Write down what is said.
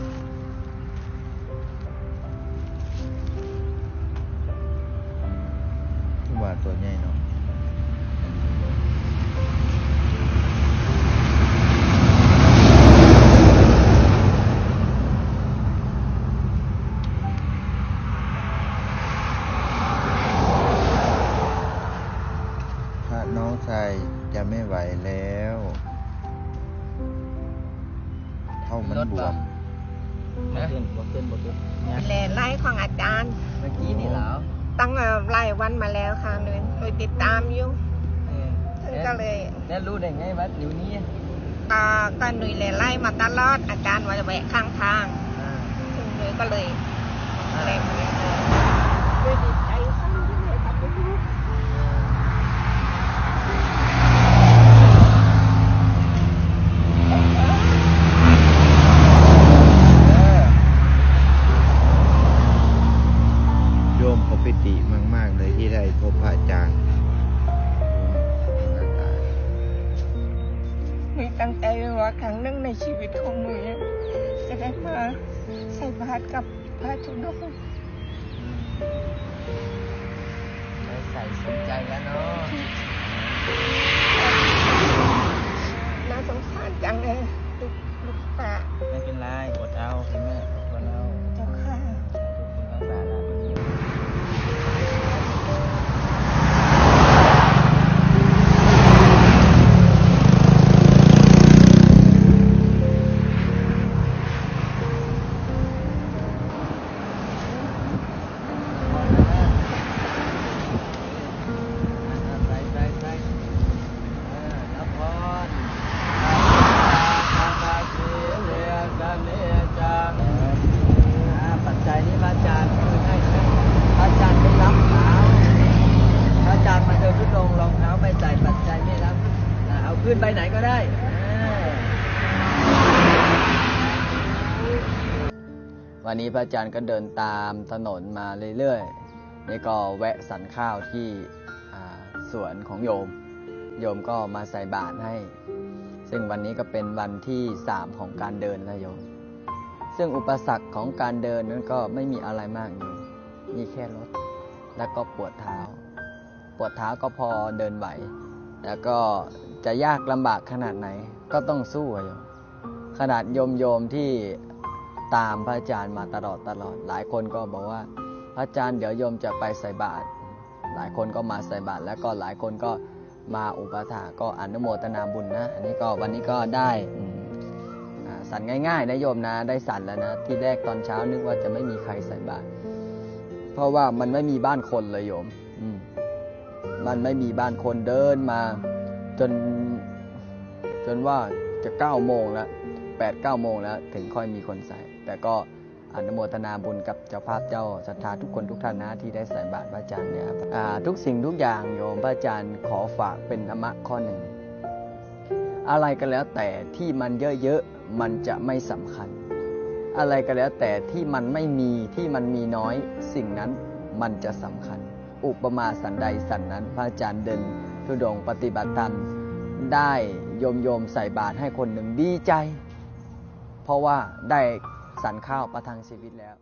ว่าตัวใหญ่เนาะน้องชายจะไม่ไหวแล้ว เท่ามันบวม บ่ขึ้นบ่ขึ้นบ่ขึ้นเนี่ยแลไล่ของอาจารย์ เมื่อกี้นี่เหรอตั้งแต่หลายวันมาแล้วค่ะเลยโดยติดตามอยู่เออท่านก็เลย แล้วรู้ได้ไงว่าอยู่นี่อ่าก็หนุ่ยเลยไล่มาตลอดอาจารย์ว่าจะแวะข้างทางอ่าซึ่งหนุ่ยก็เลยอ่าแรงมาเลยด้วยดีใจสั้นเลยครับคุณลูก เออ โยมเขา ปิติมาก ๆ เลยที่ได้พบพระอาจารย์หนุ่ยตั้งใจไว้ว่าครั้งหนึ่งในชีวิตของหนุ่ยจะได้มาใส่บาตรกับพระธุดงค์ได้ใส่สนใจแล้วเนาะน่าสงสารจังเลยลูกลูกตาไม่เป็นไรอดเอาคุณแม่อดเอาเจ้าค่ะทุกคนรักษา ขึ้นไปไหนก็ได้วันนี้พระอาจารย์ก็เดินตามถนนมาเรื่อยๆ นี่ก็แวะสันข้าวที่สวนของโยม โยมก็มาใส่บาตรให้ ซึ่งวันนี้ก็เป็นวันที่สามของการเดินแล้วโยม ซึ่งอุปสรรคของการเดินนั้นก็ไม่มีอะไรมากโยมมีแค่รถ แล้วก็ปวดเท้า ปวดเท้าก็พอเดินไหว แล้วก็ จะยากลำบากขนาดไหนก็ต้องสู้อะโยมขนาดโยมโยมที่ตามพระอาจารย์มาตลอดตลอด หลายคนก็บอกว่า พระอาจารย์เดี๋ยวโยมจะไปใส่บาตรหลายคนก็มาใส่บาตรแล้วก็หลายคนก็มาอุปถาก็อนุโมทนาบุญนะ อันนี้ก็วันนี้ก็ได้สั่นง่ายๆนะโยมนะได้สั่นแล้วนะที่แรกตอนเช้านึกว่าจะไม่มีใครใส่บาตรเพราะว่ามันไม่มีบ้านคนเลยโยม อืมมันไม่มีบ้านคนเดินมา จน จนว่าจะเก้าโมงแล้วแปดเก้าโมงแล้ว ถึงค่อยมีคนใส่ แต่ก็อนุโมทนาบุญกับเจ้าภาพเจ้าศรัทธาทุกคนทุกท่านนะที่ได้ใส่บาตรพระอาจารย์เนี่ยครับทุกสิ่งทุกอย่างโยมพระอาจารย์ขอฝากเป็นธรรมะข้อหนึ่ง อะไรก็แล้วแต่ที่มันเยอะๆมันจะไม่สำคัญ อะไรก็แล้วแต่ที่มันไม่มีที่มันมีน้อย สิ่งนั้นมันจะสำคัญ อุปมาสันใดสันนั้นพระอาจารย์เดิน ทุดงปฏิบัติธรรมได้โยมโยมใส่บาตรให้คนหนึ่งดีใจ เพราะว่าได้สันข้าวประทังชีวิตแล้ว